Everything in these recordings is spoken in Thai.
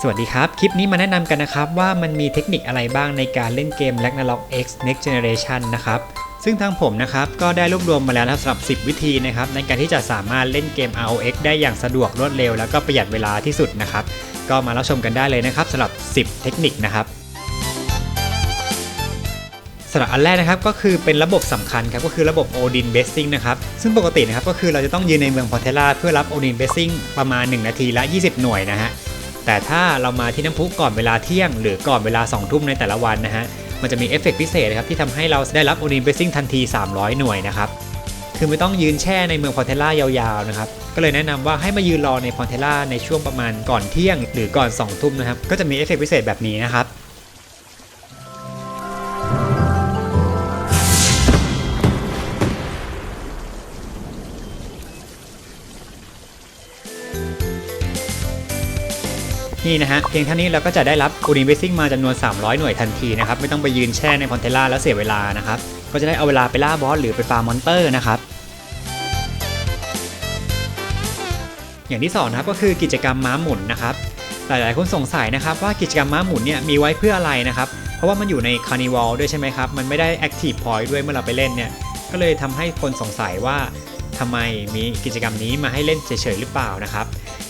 สวัสดีครับ คลิปนี้มาแนะนำกันนะครับว่ามันมีเทคนิคอะไรบ้างในการเล่นเกม Ragnarok X Next Generation นะครับ ซึ่งทางผมนะครับก็ได้รวบรวมมาแล้วสำหรับ 10 วิธีนะครับในการที่จะสามารถเล่นเกม ROX ได้อย่างสะดวกรวดเร็ว แล้วก็ประหยัดเวลาที่สุดนะครับ ก็มารับชมกันได้เลยนะครับสำหรับ 10 เทคนิคนะครับสำหรับอันแรกนะครับก็คือเป็นระบบสำคัญครับก็คือระบบ Odin Basing นะครับซึ่งปกตินะครับก็คือเราจะต้องยืนในเมืองพอเทล่าเพื่อรับ Odin Basing ประมาณ 1 นาทีละ 20 หน่วยนะฮะ แต่ถ้าเรามาที่น้ำพุก่อนเวลาเที่ยง หรือก่อนเวลา2ทุ่มในแต่ละวันนะฮะมันจะมีเอฟเฟกต์พิเศษนะครับที่ทำให้เราได้รับโอลิมเบสซิ่งทันที 300 หน่วยนะครับคือไม่ต้องยืนแช่ในเมืองพอนเทล่ายาวๆนะครับก็เลยแนะนำว่าให้มายืนรอในพอนเทล่าในช่วงประมาณก่อนเที่ยง หรือก่อน2ทุ่มนะครับก็จะมีเอฟเฟกต์พิเศษแบบนี้นะครับ นี่นะฮะ เพียงเท่านี้เราก็จะได้รับอูนิเบซิ่งมาจำนวน 300 หน่วยทันทีนะครับ ไม่ต้องไปยืนแช่ในพอนเทล่าแล้วเสียเวลานะครับ ก็จะได้เอาเวลาไปล่าบอสหรือไปฟาร์มมอนเตอร์นะครับอย่างที่สองนะครับก็คือกิจกรรมม้าหมุนนะครับหลายๆคนสงสัยนะครับว่ากิจกรรมม้าหมุนเนี่ยมีไว้เพื่ออะไรนะครับเพราะว่ามันอยู่ในคาร์นิวัลด้วยใช่ไหมครับมันไม่ได้แอคทีฟพอยต์ด้วยเมื่อเราไปเล่นเนี่ยก็เลยทำให้คนสงสัยว่าทำไมมีกิจกรรมนี้มาให้เล่นเฉยๆหรือเปล่านะครับ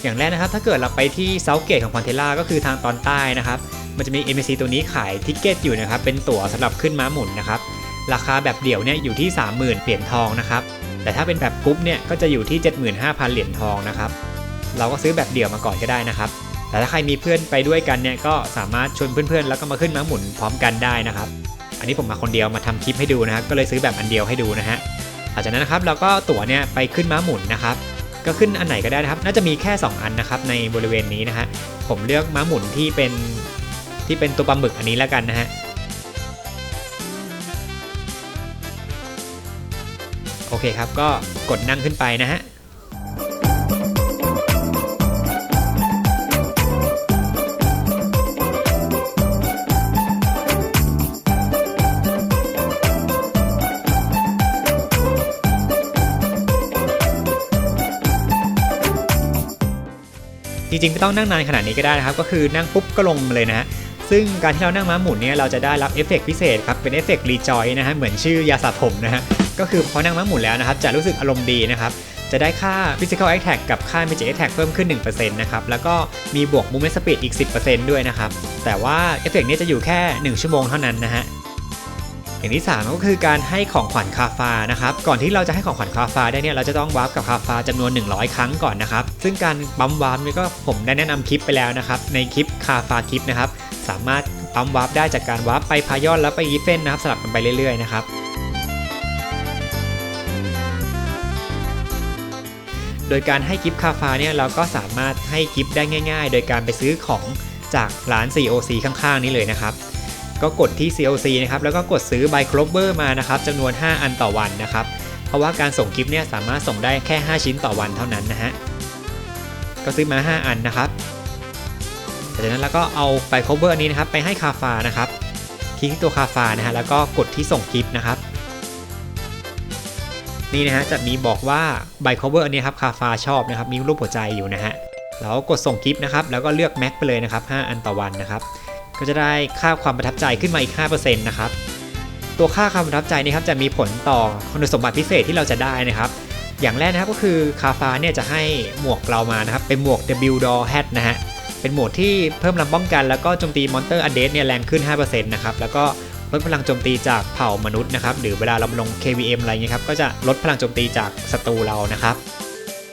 อย่างแรกนะครับ ถ้าเกิดเราไปที่เซาเกตของพอนเทล่าก็คือทางตอนใต้นะครับ มันจะมี NPC ตัวนี้ขายทิกเก็ตอยู่นะครับ เป็นตั๋วสำหรับขึ้นม้าหมุนนะครับ ราคาแบบเดี่ยวเนี่ยอยู่ที่ 30,000เหรียญทองนะครับ แต่ถ้าเป็นแบบกรุ๊ปเนี่ยก็จะอยู่ที่ 75,000 เหรียญทองนะครับ เราก็ซื้อแบบเดี่ยวมาก่อนก็ได้นะครับ แต่ถ้าใครมีเพื่อนไปด้วยกันเนี่ยก็สามารถชวนเพื่อนๆ แล้วก็มาขึ้นม้าหมุนพร้อมกันได้นะครับ อันนี้ผมมาคนเดียวมาทำคลิปให้ดูนะครับ ก็เลยซื้อแบบอันเดียวให้ดูนะฮะหลังจากนั้นนะครับเราก็ตั๋วเนี่ยไปขึ้นม้าหมุนนะครับ ก็ขึ้นอันไหนก็ได้นะครับ น่าจะมีแค่ 2 อันนะครับในบริเวณนี้นะฮะ ผมเลือกม้าหมุนที่เป็นที่เป็นตัวปลาหมึกอันนี้แล้วกันนะฮะ โอเคครับ ก็กดนั่งขึ้นไปนะฮะ ริงๆไม่ต้องนั่งนานขนาดนี้ก็ได้นะครับ ก็คือนั่งปุ๊บก็ลงเลยนะฮะซึ่งการที่เรานั่งม้าหมุนเนี่ยเราจะได้รับเอฟเฟกต์พิเศษครับเป็นเอฟเฟกต์รีจอยนะฮะเหมือนชื่อยาสระผมนะฮะก็คือพอนั่งม้าหมุนแล้วนะครับจะรู้สึกอารมณ์ดีนะครับจะได้ค่า Physical Attack กับค่า Magic Attack เพิ่มขึ้น 1%นะครับ แล้วก็มีบวก Movement Speed อีก 10%ด้วยนะครับ แต่ว่าเอฟเฟกต์นี้จะอยู่แค่ 1 ชั่วโมงเท่านั้นนะฮะ อย่างที่ 3 ก็คือการให้ของขวัญคาฟานะครับก่อนที่เราจะให้ของขวัญคาฟาได้เนี่ยเราจะต้องวาร์ปกับคาฟาจำนวน 100 ครั้งก่อนนะครับซึ่งการปั๊มวาร์ปนี่ก็ผมได้แนะนำคลิปไปแล้วนะครับในคลิปคาฟาคลิปนะครับสามารถปั๊มวาร์ปได้จากการวาร์ปไปพายอนแล้วไปอีเฟนนะครับสลับกันไปเรื่อยๆนะครับโดยการให้กิฟต์คาฟาเนี่ยเราก็สามารถให้กิฟต์ได้ง่าย ๆ โดยการไปซื้อของจากร้าน COC ข้างๆ นี้เลยนะครับ ก็กดที่ COC นะครับแล้วก็กดซื้อ Buy Clover มานะครับจำนวน 5 อันต่อวันนะครับ เพราะว่าการส่งกิฟต์เนี่ยสามารถส่งได้แค่ 5 ชิ้นต่อวันเท่านั้นนะฮะก็ซื้อมา 5 อันนะครับจากนั้นแล้วก็เอา Buy Clover อันนี้นะครับไปให้คาฟานะครับคลิกที่ตัวคาฟานะฮะแล้วก็กดที่ส่งกิฟต์นะครับ นี่นะฮะจะมีบอกว่า Buy Cover อันนี้ครับคาฟาชอบนะครับมีรูปหัวใจอยู่นะฮะแล้วกดส่งกิฟต์นะครับแล้วก็เลือกแม็กไปเลยนะครับ 5 อันต่อวันนะครับ ก็จะได้ค่าความประทับใจขึ้นมาอีก 5%นะครับ ตัวค่าความประทับใจนี่ครับจะมีผลต่อคุณสมบัติพิเศษที่เราจะได้นะครับ อย่างแรกนะครับก็คือคาฟาเนี่ยจะให้หมวกเรามานะครับ เป็นหมวก W Door Hat นะฮะ เป็นหมวกที่เพิ่มลังป้องกัน แล้วก็โจมตีมอนเตอร์อันเดสเนี่ยแรงขึ้น 5%นะครับ แล้วก็ลดพลังโจมตีจากเผ่ามนุษย์นะครับ หรือเวลาเราลง KVM อะไรเงี้ยครับ ก็จะลดพลังโจมตีจากศัตรูเรานะครับ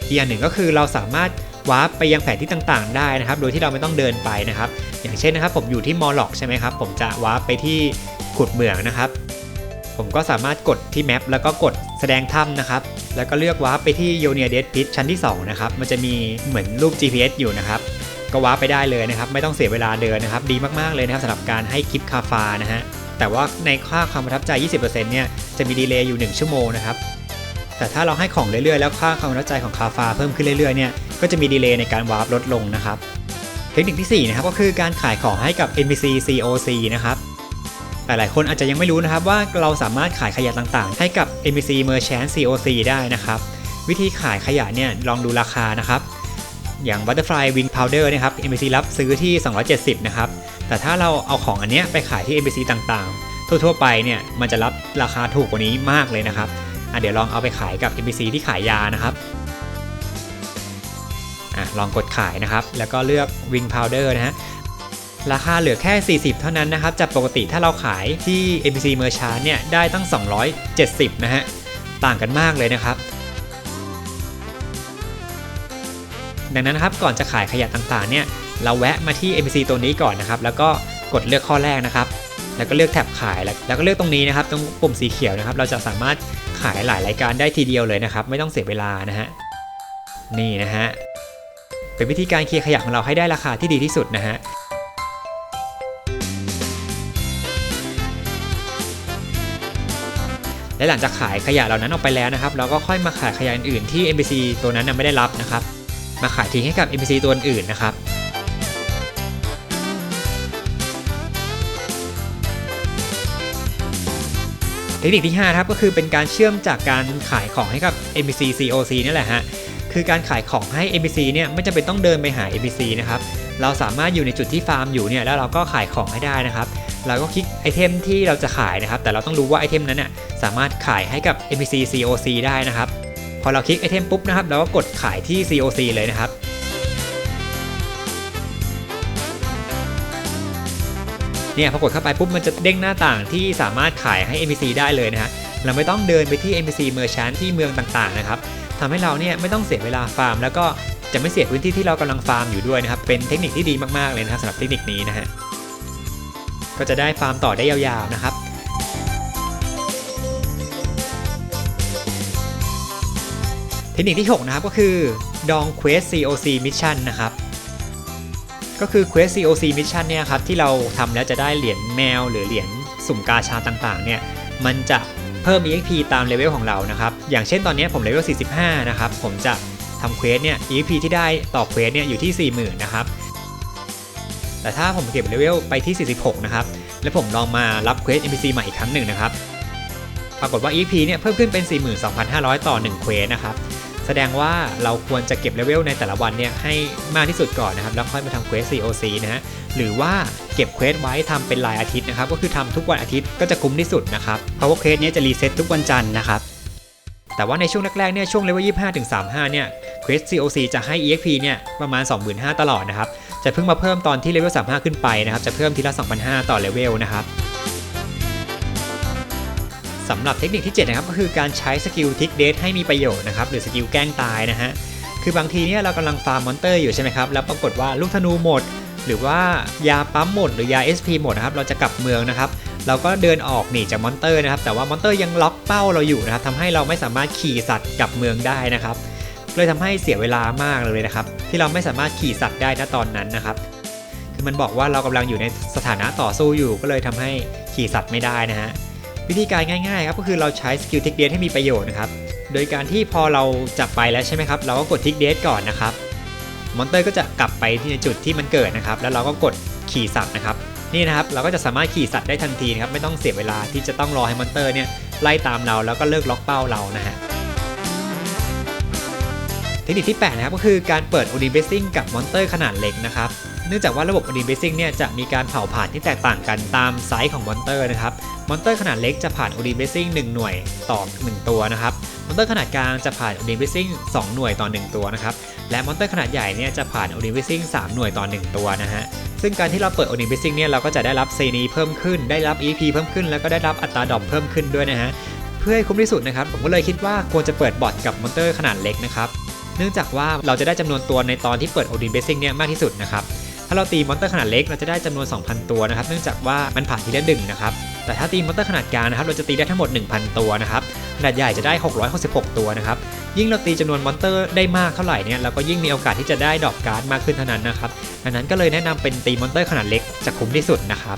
อีกอย่างหนึ่งก็คือเราสามารถ วาร์ปไปยังแผนที่ต่างๆ ได้นะครับ โดยที่เราไม่ต้องเดินไปนะครับ อย่างเช่นนะครับ ผมอยู่ที่มอลล็อกใช่ไหมครับ ผมจะวาร์ปไปที่ขุดเหมืองนะครับ ผมก็สามารถกดที่แมปแล้วก็กดแสดงถ้ำนะครับ แล้วก็เลือกวาร์ปไปที่โยเนียเดสพิทชั้นที่2นะครับ มันจะมีเหมือนรูป GPS อยู่นะครับ ก็วาร์ปไปได้เลยนะครับ ไม่ต้องเสียเวลาเดินนะครับ ดีมากๆเลยนะครับสำหรับการให้คลิปคาฟานะฮะ แต่ว่าในค่าความประทับใจ 20%เนี่ย จะมีดีเลย์อยู่ 1 ชั่วโมงนะครับ แต่ถ้าเราให้ของเรื่อยๆ แล้วค่าความประทับใจของคาฟาเพิ่มขึ้นเรื่อยๆ เนี่ย ก็จะมีดีเลย์ในการวาร์ปลดลงนะครับ เทคนิคที่4นะครับก็คือการขายของให้กับ NPC COC นะครับหลายๆคนอาจจะยังไม่รู้นะครับว่าเราสามารถขายขยะต่างๆ ให้กับ NPC Merchant COC ได้นะครับ วิธีขายขยะเนี่ยลองดูราคานะครับ อย่าง Butterfly Wing Powder นะครับ NBC รับซื้อที่ 270 นะครับ แต่ถ้าเราเอาของอันเนี้ยไปขายที่ NBC ต่างๆ ทั่วๆไปเนี่ยมันจะรับราคาถูกกว่านี้มากเลยนะครับอะเดี๋ยวลองเอาไปขายกับ NBC ที่ขายยานะครับ ลองกดขายนะครับ แล้วก็เลือก Wing Powder นะฮะราคาเหลือแค่ 40 เท่านั้นนะครับ จากปกติถ้าเราขายที่ NBC Merchant เนี่ยได้ตั้ง 270 นะฮะ ต่างกันมากเลยนะครับ ดังนั้นครับก่อนจะขายขยะต่างๆ เนี่ยเราแวะมาที่ NBC ตัวนี้ก่อนนะครับ แล้วก็กดเลือกข้อแรกนะครับ แล้วก็เลือกแท็บขาย แล้วก็เลือกตรงนี้นะครับ ตรงปุ่มสีเขียวนะครับ เราจะสามารถขายหลายรายการได้ทีเดียวเลยนะครับ ไม่ต้องเสียเวลานะฮะ นี่นะฮะ เป็นวิธีการเคลียร์ขยะของเราให้ได้ราคาที่ดีที่สุดนะฮะและหลังจากขายขยะเหล่านั้นออกไปแล้วนะครับ เราก็ค่อยมาขายขยะอื่นๆที่ NPC ตัวนั้นไม่ได้รับนะครับ มาขายทิ้งให้กับ NPC ตัวอื่นนะครับเทคนิคที่5ครับก็คือเป็นการเชื่อมจากการขายของให้กับ NPC COC นี่แหละฮะ คือการขายของให้ NPC เนี่ยไม่จำเป็นต้องเดินไปหา NPC นะครับ เราสามารถอยู่ในจุดที่ฟาร์มอยู่เนี่ยแล้วเราก็ขายของให้ได้นะครับ เราก็คลิกไอเทมที่เราจะขายนะครับ แต่เราต้องรู้ว่าไอเทมนั้นน่ะสามารถขายให้กับ NPC COC ได้นะครับ พอเราคลิกไอเทมปุ๊บนะครับเราก็กดขายที่ COC เลยนะครับเนี่ยพอกดเข้าไปปุ๊บมันจะเด้งหน้าต่างที่สามารถขายให้ NPC ได้เลยนะฮะ เราไม่ต้องเดินไปที่ NPC Merchant ที่เมืองต่างๆนะครับทำให้เราเนี่ยไม่ต้องเสียเวลาฟาร์ม แล้วก็จะไม่เสียพื้นที่ที่เรากำลังฟาร์มอยู่ด้วยนะครับ เป็นเทคนิคที่ดีมากๆเลยนะครับสำหรับเทคนิคนี้นะฮะ ก็จะได้ฟาร์มต่อได้ยาวๆนะครับเทคนิคที่ 6 นะครับก็คือดอง Quest COC Mission นะครับ ก็คือ Quest COC Mission เนี่ยครับที่เราทำแล้วจะได้เหรียญแมวหรือเหรียญสุ่มกาชาต่างๆเนี่ยมันจะ เพิ่ม EXP ตามเลเวลของเรานะครับ อย่างเช่นตอนนี้ผมเลเวล 45 นะครับ ผมจะทำเควสเนี่ย EXP ที่ได้ต่อเควสเนี่ยอยู่ที่ 40,000 นะครับ แต่ถ้าผมเก็บเลเวลไปที่ 46 นะครับ แล้วผมลองมารับเควส NPC ใหม่อีกครั้งหนึ่งนะครับ ปรากฏว่า EXP เนี่ยเพิ่มขึ้นเป็น 42,500 ต่อ 1 เควสนะครับ แสดงว่าเราควรจะเก็บเลเวลในแต่ละวันเนี่ยให้มากที่สุดก่อนนะครับ แล้วค่อยมาทำเควส COC นะฮะ หรือว่าเก็บเควสไว้ทำเป็นรายอาทิตย์นะครับ ก็คือทำทุกวันอาทิตย์ก็จะคุ้มที่สุดนะครับ เพราะว่าเควสนี้จะรีเซ็ตทุกวันจันทร์นะครับ แต่ว่าในช่วงแรกๆเนี่ยช่วงเลเวล25ถึง35 เนี่ยเควส COC จะให้ EXP เนี่ยประมาณ 25,000ตลอดนะครับ จะเพิ่งมาเพิ่มตอนที่เลเวล35 ขึ้นไปนะครับ จะเพิ่มทีละ2,500 ต่อเลเวลนะครับ สำหรับเทคนิคที่ 7 นะครับ ก็คือการใช้สกิลทิกเดทให้มีประโยชน์นะครับ หรือสกิลแกล้งตายนะฮะ คือบางทีเนี่ยเรากำลังฟาร์มมอนเตอร์อยู่ใช่ไหมครับ แล้วปรากฏว่าลูกธนูหมด หรือว่ายาปั๊มหมด หรือยา SP หมดนะครับ เราจะกลับเมืองนะครับ เราก็เดินออกหนีจากมอนเตอร์นะครับ แต่ว่ามอนเตอร์ยังล็อกเป้าเราอยู่นะครับทำให้เราไม่สามารถขี่สัตว์กลับเมืองได้นะครับ เลยทำให้เสียเวลามากเลยนะครับ ที่เราไม่สามารถขี่สัตว์ได้ณตอนนั้นนะครับ คือมันบอกว่าเรากำลังอยู่ในสถานะต่อสู้อยู่ ก็เลยทำให้ขี่สัตว์ไม่ได้นะฮะ วิธีการง่ายๆครับก็คือเราใช้สกิลทิกเดทให้มีประโยชน์นะครับ โดยการที่พอเราจับไปแล้วใช่ไหมครับ เราก็กดทิกเดทก่อนนะครับมอนเตอร์ก็จะกลับไปที่จุดที่มันเกิดนะครับ แล้วเราก็กดขี่สัตว์นะครับ นี่นะครับเราก็จะสามารถขี่สัตว์ได้ทันทีนะครับ ไม่ต้องเสียเวลาที่จะต้องรอให้มอนเตอร์เนี่ยไล่ตามเราแล้วก็เลิกล็อกเป้าเรานะฮะเทคนิคที่ 8 นะครับก็คือการเปิด o d i b a s i n g กับมอนเตอร์ขนาดเล็กนะครับ นื่องจากว่าระบบ o d i b a s i n g เนี่ยจะมีการเผาผ่านที่แตกต่างกันตามไซส์ของมอนเตอร์นะครับ มอนเตอร์ขนาดเล็กจะผ่าน o d i b a s i n g 1หน่วยต่อ 1 ตัวนะครับ มอนเตอร์ขนาดกลางจะผ่าน o d i b a s i n g 2หน่วยต่อ 1 ตัวนะครับ และมอนเตอร์ขนาดใหญ่เนี่ยจะผ่าน o d i b a s i n g 3หน่วยต่อ 1 ตัวนะฮะ ซึ่งการที่เราเปิด o d i b a s i n g เนี่ยเราก็จะได้รับเซนีเพิ่มขึ้น ได้รับ EP เพิ่มขึ้น แล้วก็ได้รับอัตราดอปเพิ่มขึ้นด้วยนะฮะ เพื่อให้คุ้มที่สุดนะครับ ผมก็เลยคิดว่าควรจะเปิดบอทกับมอนเตอร์ขนาดเล็กนะครับ เนื่องจากว่าเราจะได้จำนวนตัวในตอนที่เปิด o d i n Basing เนี่ยมากที่สุดนะครับ ถ้าเราตีมอนเตอร์ขนาดเล็กเราจะได้จำนวน 2,000 ตัวนะครับ เนื่องจากว่ามันผ่านทีละหนึ่งนะครับ แต่ถ้าตีมอนเตอร์ขนาดกลางนะครับ เราจะตีได้ทั้งหมด 1,000 ตัวนะครับ ขนาดใหญ่จะได้ 666 ตัวนะครับ ยิ่งเราตีจำนวนมอนเตอร์ได้มากเท่าไหร่เนี่ย เราก็ยิ่งมีโอกาสที่จะได้ดอกการ์ดมากขึ้นเท่านั้นนะครับ ดังนั้นก็เลยแนะนำเป็นตีมอนเตอร์ขนาดเล็กจะคุ้มที่สุดนะครับ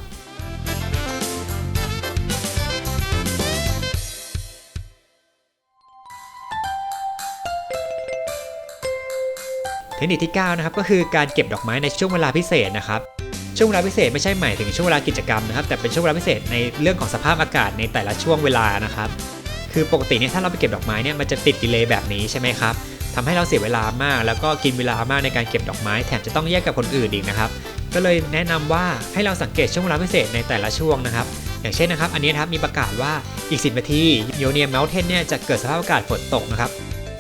เทคนิคที่9นะครับก็คือการเก็บดอกไม้ในช่วงเวลาพิเศษนะครับช่วงเวลาพิเศษไม่ใช่หมายถึงช่วงเวลากิจกรรมนะครับแต่เป็นช่วงเวลาพิเศษในเรื่องของสภาพอากาศในแต่ละช่วงเวลานะครับคือปกติเนี่ยถ้าเราไปเก็บดอกไม้เนี่ยมันจะติดดีเลย์แบบนี้ใช่ไหมครับทำให้เราเสียเวลามาก แล้วก็กินเวลามากในการเก็บดอกไม้แถมจะต้องแยกกับคนอื่นอีกนะครับก็เลยแนะนำว่าให้เราสังเกตช่วงเวลาพิเศษในแต่ละช่วงนะครับอย่างเช่นนะครับอันนี้นะครับมีประกาศว่าอีก 10 นาทีโยเนียมเมลเทนเนี่ยจะเกิดสภาพอากาศฝนตกนะครับ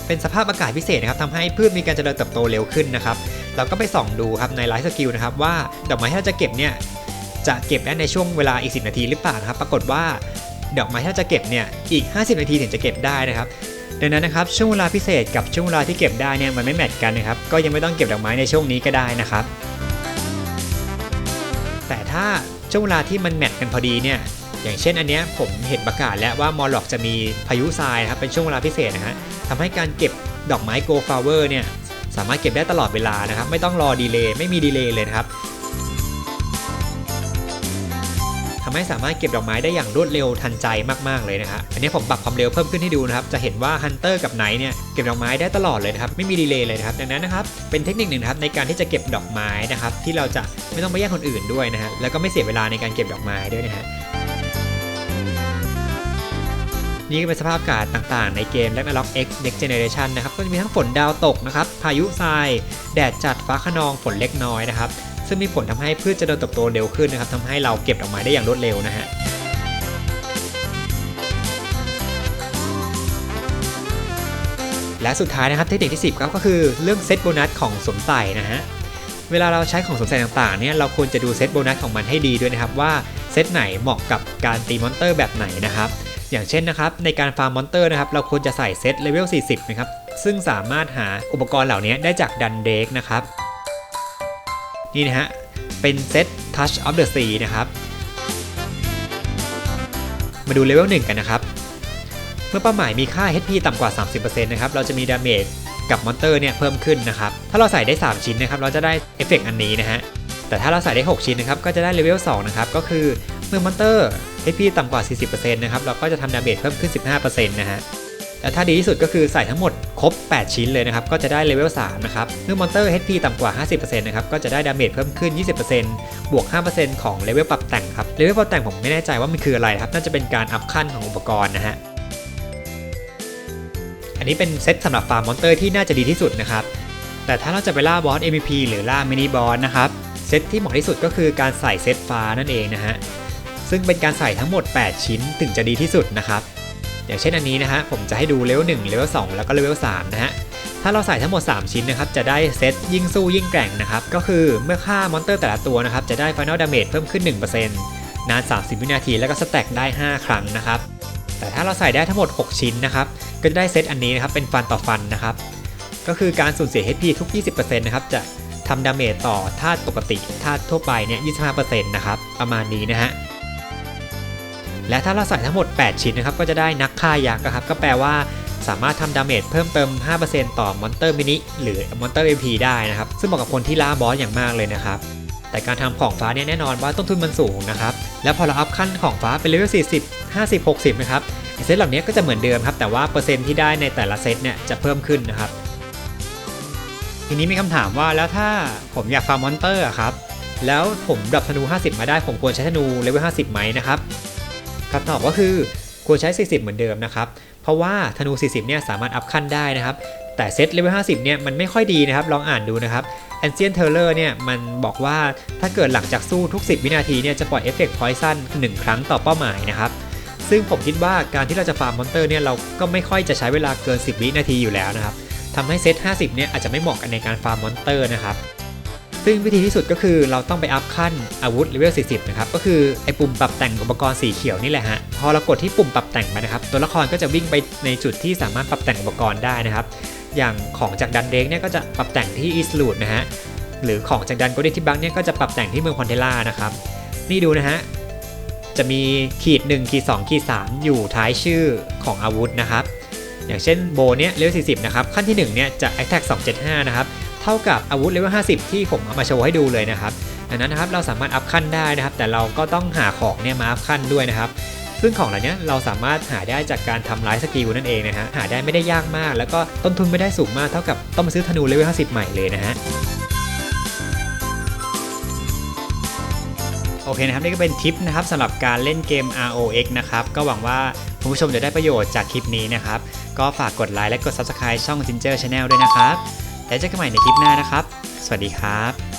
เป็นสภาพอากาศพิเศษนะครับทำให้พืชมีการเจริญเติบโตเร็วขึ้นนะครับเราก็ไปส่องดูครับในไลฟ์สกิลนะครับว่าดอกไม้ที่เราจะเก็บเนี่ยจะเก็บได้ในช่วงเวลาอีก 10 นาทีหรือเปล่านะครับ ปรากฏว่าดอกไม้ที่เราจะเก็บเนี่ยอีก 50 นาทีถึงจะเก็บได้นะครับดังนั้นนะครับช่วงเวลาพิเศษกับช่วงเวลาที่เก็บได้เนี่ยมันไม่แมทกันนะครับก็ยังไม่ต้องเก็บดอกไม้ในช่วงนี้ก็ได้นะครับ แต่ถ้าช่วงเวลาที่มันแมทกันพอดีเนี่ย อย่างเช่นอันเนี้ยผมเห็นประกาศแล้วว่ามอลล็อกจะมีพายุทรายนะครับเป็นช่วงเวลาพิเศษนะฮะทำให้การเก็บดอกไม้โกลฟลาเวอร์เนี่ยสามารถเก็บได้ตลอดเวลานะครับ ไม่ต้องรอดีเลย์ไม่มีดีเลย์เลยนะครับทำให้สามารถเก็บดอกไม้ได้อย่างรวดเร็วทันใจมากๆเลยนะฮะอันนี้ผมปรับความเร็วเพิ่มขึ้นให้ดูนะครับ จะเห็นว่าฮันเตอร์กับไนท์เนี่ยเก็บดอกไม้ได้ตลอดเลยนะครับ ไม่มีดีเลย์เลยนะครับ ดังนั้นนะครับ เป็นเทคนิคหนึ่งนะครับในการที่จะเก็บดอกไม้นะครับ ที่เราจะไม่ต้องไปแย่งคนอื่นด้วยนะฮะ แล้วก็ไม่เสียเวลาในการเก็บดอกไม้ด้วยนะฮะ นี่ก็เป็นสภาพอากาศต่างๆ ในเกม Ragnarok X Next Generation นะครับ ก็จะมีทั้งฝนดาวตกนะครับ พายุทราย แดดจัดฟ้าขนองฝนเล็กน้อยนะครับ ซึ่งมีผลทำให้พืชเจริญเติบโตเร็วขึ้นนะครับทำให้เราเก็บดอกไม้ได้อย่างรวดเร็วนะฮะและสุดท้ายนะครับเทคนิคที่ 10ครับก็คือเรื่องเซตโบนัสของสวมใส่นะฮะเวลาเราใช้ของสวมใส่ต่างๆเนี่ยเราควรจะดูเซตโบนัสของมันให้ดีด้วยนะครับว่าเซตไหนเหมาะกับการตีมอนเตอร์แบบไหนนะครับ อย่างเช่นนะครับในการฟาร์มมอนเตอร์นะครับเราควรจะใส่เซตเลเวล 40 นะครับ ซึ่งสามารถหาอุปกรณ์เหล่านี้ได้จากดันเดกนะครับ นี่นะฮะ เป็นเซต Touch of the Sea นะครับ มาดูเลเวล 1 กันนะครับ เมื่อเป้าหมายมีค่า HP ต่ำกว่า 30%นะครับเราจะมีดาเมจกับมอนเตอร์เนี่ยเพิ่มขึ้นนะครับ ถ้าเราใส่ได้ 3 ชิ้นนะครับ เราจะได้เอฟเฟกต์อันนี้นะฮะ แต่ถ้าเราใส่ได้ 6 ชิ้นนะครับ ก็จะได้เลเวล 2 นะครับ ก็คือ เมื่อมอนเตอร์ HP ต่ำกว่า 40%นะครับ เราก็จะทำดาเมจเพิ่มขึ้น 15%นะฮะแต่ถ้าดีที่สุดก็คือใส่ทั้งหมดครบ 8 ชิ้นเลยนะครับ ก็จะได้เลเวล 3 นะครับ เมื่อมอนเตอร์ HP ต่ำกว่า 50%นะครับ ก็จะได้ดาเมจเพิ่มขึ้น 20%บวก 5%ของเลเวลปรับแต่งครับ เลเวลปรับแต่งผมไม่แน่ใจว่ามันคืออะไรครับ น่าจะเป็นการอัพขั้นของอุปกรณ์นะฮะ อันนี้เป็นเซตสำหรับฟาร์มมอนเตอร์ที่น่าจะดีที่สุดนะครับ แต่ถ้าเราจะไปล่าบอส MVP หรือล่ามินิบอสนะครับ เซตที่เหมาะที่สุดก็คือการใส่เซตฟ้านั่นเองนะฮะ ซึ่งเป็นการใส่ทั้งหมด 8 ชิ้นถึงจะดีที่สุดนะครับ อย่างเช่นอันนี้นะฮะผมจะให้ดูเลเวล1เลเวล2แล้วก็เลเวล3นะฮะถ้าเราใส่ทั้งหมด 3 ชิ้นนะครับจะได้เซตยิ่งสู้ยิ่งแกร่งนะครับก็คือเมื่อฆ่ามอนเตอร์แต่ละตัวนะครับจะได้ Final Damage เพิ่มขึ้น 1%นาน 30 วินาทีแล้วก็สแต็กได้ 5 ครั้งนะครับแต่ถ้าเราใส่ได้ทั้งหมด 6 ชิ้นนะครับก็จะได้เซตอันนี้นะครับเป็นฟันต่อฟันนะครับก็คือการสูญเสีย HP ทุก 20%นะครับจะทำดาเมจต่อธาตุปกติธาตุทั่วไปเนี่ย 25%นะครับ ประมาณนี้นะฮะ และถ้าเราใส่ทั้งหมด 8 ชิ้นนะครับ ก็จะได้นักฆ่ายักษ์ครับ ก็แปลว่าสามารถทำดาเมจเพิ่มเติม 5%ต่อมอนเตอร์มินิหรือมอนเตอร์ MP ได้นะครับ ซึ่งเหมาะกับคนที่ล่าบอสอย่างมากเลยนะครับ แต่การทำของฟ้าเนี่ยแน่นอนว่าต้นทุนมันสูงนะครับ แล้วพอเราอัพขั้นของฟ้าเป็นเลเวล 40 50 60 นะครับเซตเหล่านี้ก็จะเหมือนเดิมครับ แต่ว่าเปอร์เซ็นต์ที่ได้ในแต่ละเซตเนี่ยจะเพิ่มขึ้นนะครับ ทีนี้มีคำถามว่าแล้วถ้าผมอยากฟาร์มมอนเตอร์ครับ แล้วผมดรอปธนู 50 มาได้ผมควรใช้ธนูเลเวล 50 ไหมนะครับ คำตอบก็คือควรใช้ 40 เหมือนเดิมนะครับ เพราะว่าธนู 40 เนี่ยสามารถอัพขั้นได้นะครับ แต่เซตเลเวล 50 เนี่ยมันไม่ค่อยดีนะครับ ลองอ่านดูนะครับ Ancient Terror เนี่ยมันบอกว่าถ้าเกิดหลังจากสู้ทุก 10 วินาทีเนี่ยจะปล่อยเอฟเฟกต์ Poison 1ครั้งต่อเป้าหมายนะครับ ซึ่งผมคิดว่าการที่เราจะฟาร์มมอนเตอร์เนี่ยเราก็ไม่ค่อยจะใช้เวลาเกิน 10 วินาทีอยู่แล้วนะครับทำให้เซต 50 เนี่ยอาจจะไม่เหมาะกันในการฟาร์มมอนเตอร์นะครับ ซึ่งวิธีที่สุดก็คือเราต้องไปอัพขั้นอาวุธเลเวล 40 นะครับ ก็คือไอ้ปุ่มปรับแต่งอุปกรณ์สีเขียวนี่แหละฮะ พอเรากดที่ปุ่มปรับแต่งไปนะครับ ตัวละครก็จะวิ่งไปในจุดที่สามารถปรับแต่งอุปกรณ์ได้นะครับ อย่างของจากดันเดกเนี่ยก็จะปรับแต่งที่อีสลูดนะฮะ หรือของจากดันโกลเด้นที่บังเนี่ยก็จะปรับแต่งที่เมืองคอนเทล่านะครับ นี่ดูนะฮะ จะมีขีด1ขีด2ขีด3อยู่ท้ายชื่อของอาวุธนะครับ อย่างเช่นโบเนี่ยเลเวล 40 นะครับ ขั้นที่1เนี่ยจะ Attack 275 นะครับ เท่ากับอาวุธเลเวล50 ที่ผมเอามาโชว์ให้ดูเลยนะครับดังนั้นนะครับเราสามารถอัพขั้นได้นะครับ แต่เราก็ต้องหาของเนี่ยมาอัพขั้นด้วยนะครับ ซึ่งของเหล่านี้เราสามารถหาได้จากการทำไลฟ์สกิลนั่นเองนะฮะหาได้ไม่ได้ยากมาก แล้วก็ต้นทุนไม่ได้สูงมากเท่ากับต้องมาซื้อธนูเลเวล50 ใหม่เลยนะฮะโอเคนะครับนี่ก็เป็นทิปนะครับสำหรับการเล่นเกม ROX นะครับก็หวังว่าคุณผู้ชมจะได้ประโยชน์จากคลิปนี้นะครับ ก็ฝากกดไลค์และกด Subscribe ช่อง Ginger Channel ด้วยนะครับ แล้วเจอกันใหม่ในคลิปหน้านะครับ สวัสดีครับ